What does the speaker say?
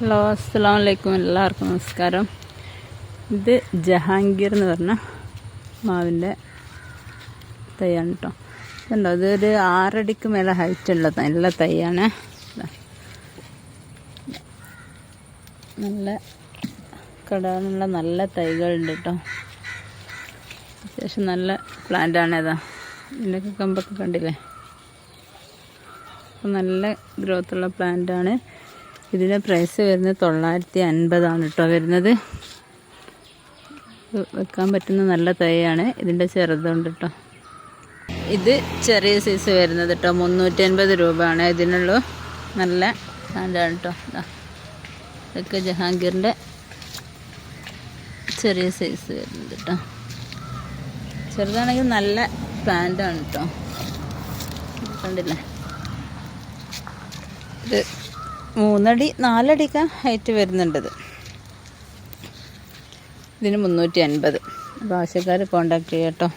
Hello അസ്സാം വലൈക്കും എല്ലാവർക്കും നമസ്കാരം. ഇത് ജഹാംഗീർ എന്ന് പറഞ്ഞ മാവിന്റെ തൈയാണ് കേട്ടോ ഇതുണ്ടോ? ഇതൊരു ആറടിക്ക് മേലെ ഹൈറ്റ് ഉള്ള നല്ല തൈയാണ്. നല്ല കടാനുള്ള നല്ല തൈകളുണ്ട് കേട്ടോ അത്യാവശ്യം നല്ല പ്ലാന്റാണ് ഏതാ ഇതിന്റെയൊക്കെ കമ്പൊക്കെ കണ്ടില്ലേ? അപ്പം നല്ല ഗ്രോത്തുള്ള പ്ലാന്റാണ് ഇതിന്റെ പ്രൈസ് വരുന്നത് തൊള്ളായിരത്തി അൻപതാണ് കേട്ടോ വരുന്നത് വെക്കാൻ പറ്റുന്ന നല്ല തൈയാണ്. ഇതിന്റെ ചെറുതുണ്ട് കേട്ടോ ഇത് ചെറിയ സൈസ് വരുന്നത് കേട്ടോ മുന്നൂറ്റി അൻപത് രൂപയാണ്. ഇതിനുള്ള നല്ല പ്ലാന്റാണ് കേട്ടോ ഇതാ ഇതൊക്കെ ജഹാംഗീറിന്റെ ചെറിയ സൈസ് വരുന്നത് കേട്ടോ ചെറുതാണെങ്കിൽ നല്ല പ്ലാന്റാണ് കേട്ടോ കണ്ടില്ലേ? ഇത് മൂന്നടി നാലടിക്കാ ഹൈറ്റ് വരുന്നുണ്ടത് ഇതിന് മുന്നൂറ്റി അൻപത്. അപ്പോൾ ആവശ്യക്കാർ കോണ്ടാക്ട് ചെയ്യാം കേട്ടോ.